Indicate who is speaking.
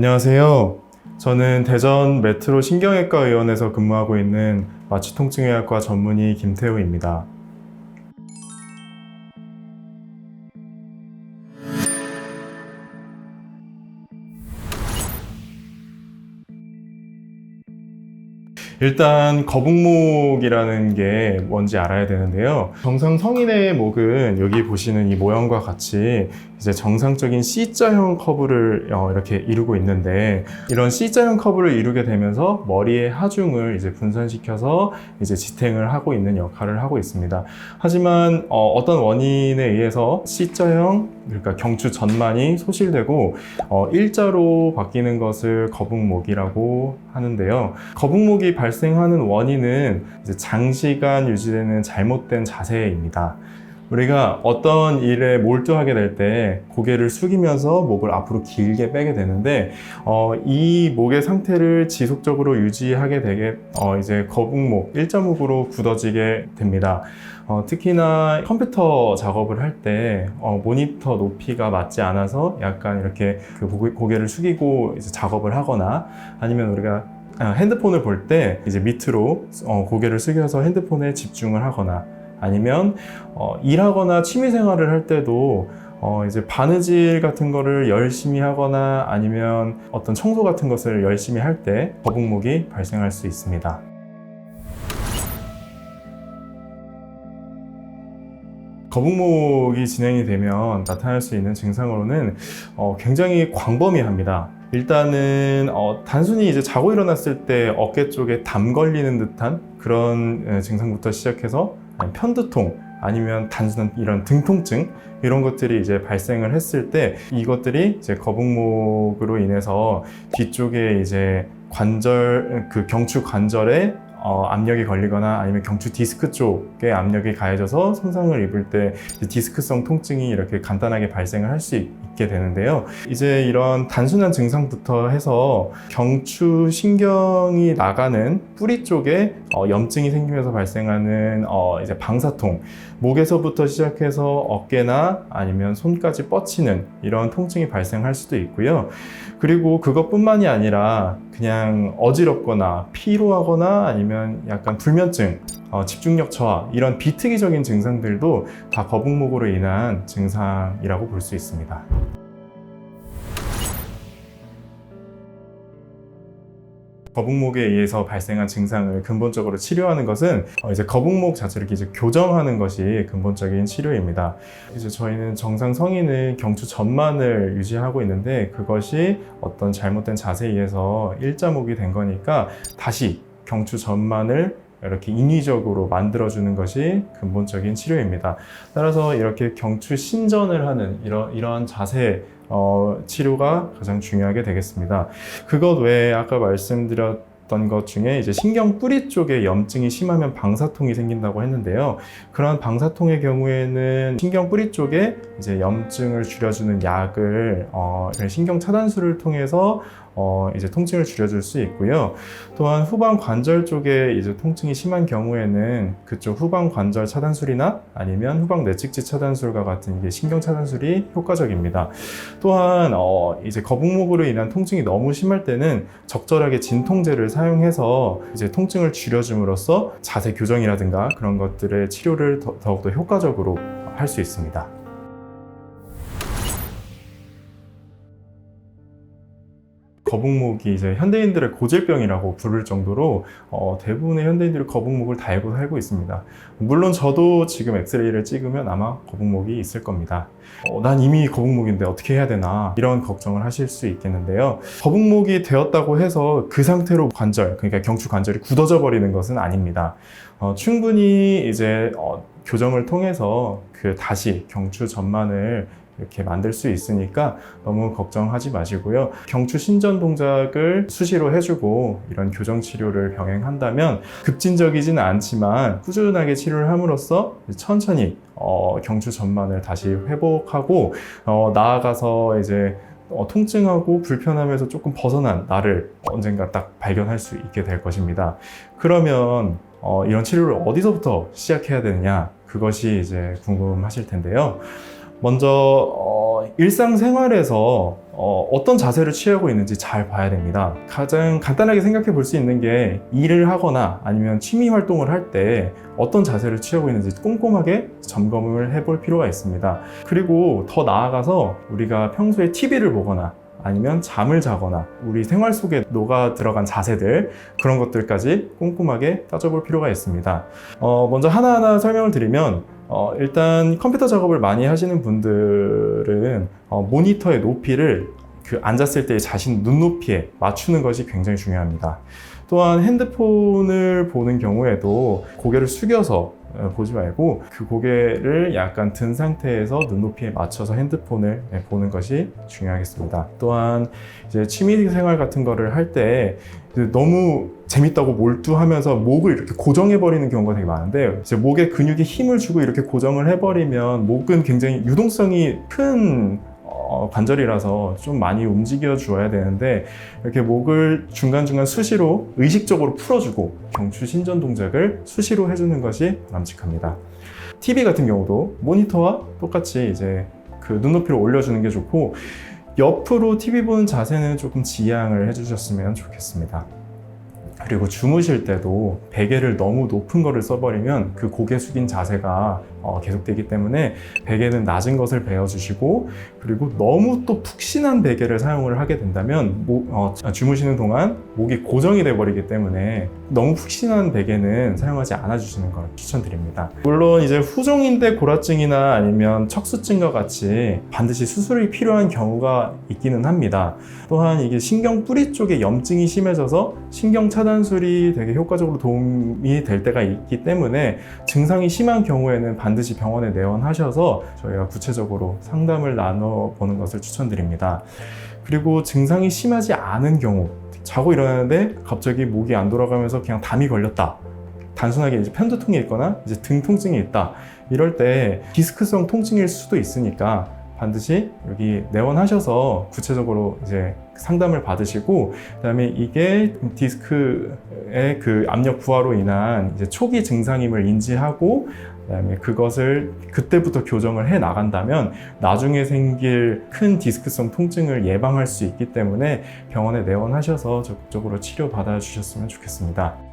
Speaker 1: 안녕하세요. 저는 대전 메트로 신경외과 의원에서 근무하고 있는 마취통증의학과 전문의 김태우입니다. 일단 거북목이라는 게 뭔지 알아야 되는데요. 정상 성인의 목은 여기 보시는 이 모형과 같이 이제 정상적인 C자형 커브를 어, 이렇게 이루고 있는데 이런 C자형 커브를 이루게 되면서 머리의 하중을 이제 분산시켜서 이제 지탱을 하고 있는 역할을 하고 있습니다. 하지만 어, 떤 원인에 의해서 C자형 그러니까 경추 전만이 소실되고 어, 일자로 바뀌는 것을 거북목이라고 하는데요. 거북목이 발 생하는 원인은 장시간 유지되는 잘못된 자세입니다. 우리가 어떤 일에 몰두하게 될 때 고개를 숙이면서 목을 앞으로 길게 빼게 되는데 어, 이 목의 상태를 지속적으로 유지하게 되게 어, 이제 거북목, 일자목으로 굳어지게 됩니다. 어, 특히나 컴퓨터 작업을 할때 어, 모니터 높이가 맞지 않아서 약간 이렇게 그 고개, 고개를 숙이고 작업을 하거나 아니면 우리가 아, 핸드폰을 볼 때 이제 밑으로 어, 고개를 숙여서 핸드폰에 집중을 하거나 아니면 어, 일하거나 취미 생활을 할 때도 어, 이제 바느질 같은 거를 열심히 하거나 아니면 어떤 청소 같은 것을 열심히 할 때 거북목이 발생할 수 있습니다. 거북목이 진행이 되면 나타날 수 있는 증상으로는 어, 굉장히 광범위합니다. 일단은 어, 단순히 이제 자고 일어났을 때 어깨 쪽에 담 걸리는 듯한 그런 에, 증상부터 시작해서 편두통 아니면 단순한 이런 등통증 이런 것들이 이제 발생을 했을 때 이것들이 이제 거북목으로 인해서 뒤쪽에 이제 관절 그 경추 관절에 어, 압력이 걸리거나 아니면 경추 디스크 쪽에 압력이 가해져서 손상을 입을 때 디스크성 통증이 이렇게 간단하게 발생을 할 수 있게 되는데요. 이제 이런 단순한 증상부터 해서 경추 신경이 나가는 뿌리 쪽에 어, 염증이 생기면서 발생하는 어, 이제 방사통, 목에서부터 시작해서 어깨나 아니면 손까지 뻗치는 이런 통증이 발생할 수도 있고요. 그리고 그것뿐만이 아니라 그냥 어지럽거나 피로하거나 아니면 약간 불면증, 어, 집중력 저하 이런 비특이적인 증상들도 다 거북목으로 인한 증상이라고 볼 수 있습니다. 거북목에 의해서 발생한 증상을 근본적으로 치료하는 것은 어, 이제 거북목 자체를 이제 교정하는 것이 근본적인 치료입니다. 이제 저희는 정상 성인은 경추 전만을 유지하고 있는데 그것이 어떤 잘못된 자세에 의해서 일자목이 된 거니까 다시 경추 전만을 이렇게 인위적으로 만들어주는 것이 근본적인 치료입니다. 따라서 이렇게 경추 신전을 하는 이런, 이런 자세 어, 치료가 가장 중요하게 되겠습니다. 그것 외에 아까 말씀드렸던 것 중에 이제 신경 뿌리 쪽에 염증이 심하면 방사통이 생긴다고 했는데요. 그런 방사통의 경우에는 신경 뿌리 쪽에 이제 염증을 줄여주는 약을 어, 신경 차단술을 통해서 어, 이제 통증을 줄여줄 수 있고요. 또한 후방 관절 쪽에 이제 통증이 심한 경우에는 그쪽 후방 관절 차단술이나 아니면 후방 내측지 차단술과 같은 이게 신경 차단술이 효과적입니다. 또한 어, 이제 거북목으로 인한 통증이 너무 심할 때는 적절하게 진통제를 사용해서 이제 통증을 줄여줌으로써 자세 교정이라든가 그런 것들의 치료를 더, 더욱더 효과적으로 할 수 있습니다. 거북목이 이제 현대인들의 고질병이라고 부를 정도로 어, 대부분의 현대인들이 거북목을 달고 살고 있습니다. 물론 저도 지금 엑스레이를 찍으면 아마 거북목이 있을 겁니다. 어, 난 이미 거북목인데 어떻게 해야 되나 이런 걱정을 하실 수 있겠는데요. 거북목이 되었다고 해서 그 상태로 관절, 그러니까 경추 관절이 굳어져 버리는 것은 아닙니다. 어, 충분히 이제 어, 교정을 통해서 그 다시 경추 전만을 이렇게 만들 수 있으니까 너무 걱정하지 마시고요. 경추 신전 동작을 수시로 해주고 이런 교정 치료를 병행한다면 급진적이지는 않지만 꾸준하게 치료를 함으로써 천천히 어, 경추 전만을 다시 회복하고 어, 나아가서 이제 어, 통증하고 불편함에서 조금 벗어난 나를 언젠가 딱 발견할 수 있게 될 것입니다. 그러면 어, 이런 치료를 어디서부터 시작해야 되느냐 그것이 이제 궁금하실 텐데요. 먼저 어, 일상생활에서 어, 어떤 자세를 취하고 있는지 잘 봐야 됩니다. 가장 간단하게 생각해 볼 수 있는 게 일을 하거나 아니면 취미 활동을 할 때 어떤 자세를 취하고 있는지 꼼꼼하게 점검을 해볼 필요가 있습니다. 그리고 더 나아가서 우리가 평소에 TV를 보거나 아니면 잠을 자거나 우리 생활 속에 녹아 들어간 자세들 그런 것들까지 꼼꼼하게 따져볼 필요가 있습니다. 어, 먼저 하나하나 설명을 드리면 어, 일단 컴퓨터 작업을 많이 하시는 분들은 어, 모니터의 높이를 그 앉았을 때 자신 눈높이에 맞추는 것이 굉장히 중요합니다. 또한 핸드폰을 보는 경우에도 고개를 숙여서 어, 보지 말고 그 고개를 약간 든 상태에서 눈높이에 맞춰서 핸드폰을 네, 보는 것이 중요하겠습니다. 또한 이제 취미 생활 같은 거를 할 때 너무 재밌다고 몰두하면서 목을 이렇게 고정해 버리는 경우가 되게 많은데 이제 목에 근육에 힘을 주고 이렇게 고정을 해 버리면 목은 굉장히 유동성이 큰 어, 관절이라서 좀 많이 움직여 주어야 되는데 이렇게 목을 중간중간 수시로 의식적으로 풀어주고 경추 신전 동작을 수시로 해주는 것이 바람직합니다. TV 같은 경우도 모니터와 똑같이 이제 그 눈높이를 올려주는 게 좋고 옆으로 TV 보는 자세는 조금 지양을 해주셨으면 좋겠습니다. 그리고 주무실 때도 베개를 너무 높은 거를 써버리면 그 고개 숙인 자세가 어, 계속되기 때문에 베개는 낮은 것을 베어주시고 그리고 너무 또 푹신한 베개를 사용을 하게 된다면 목- 어, 주무시는 동안 목이 고정이 돼 버리기 때문에 너무 푹신한 베개는 사용하지 않아 주시는 걸 추천드립니다. 물론 이제 후종인대 고라증이나 아니면 척수증과 같이 반드시 수술이 필요한 경우가 있기는 합니다. 또한 이게 신경 뿌리 쪽에 염증이 심해져서 신경 차단술이 되게 효과적으로 도움이 될 때가 있기 때문에 증상이 심한 경우에는 반드시 병원에 내원하셔서 저희가 구체적으로 상담을 나눠보는 것을 추천드립니다. 그리고 증상이 심하지 않은 경우, 자고 일어나는데 갑자기 목이 안 돌아가면서 그냥 담이 걸렸다. 단순하게 이제 편두통이 있거나 이제 등 통증이 있다. 이럴 때 디스크성 통증일 수도 있으니까 반드시 여기 내원하셔서 구체적으로 이제 상담을 받으시고 그다음에 이게 디스크의 그 압력 부하로 인한 이제 초기 증상임을 인지하고 그다음에 그것을 그때부터 교정을 해 나간다면 나중에 생길 큰 디스크성 통증을 예방할 수 있기 때문에 병원에 내원하셔서 적극적으로 치료 받아 주셨으면 좋겠습니다.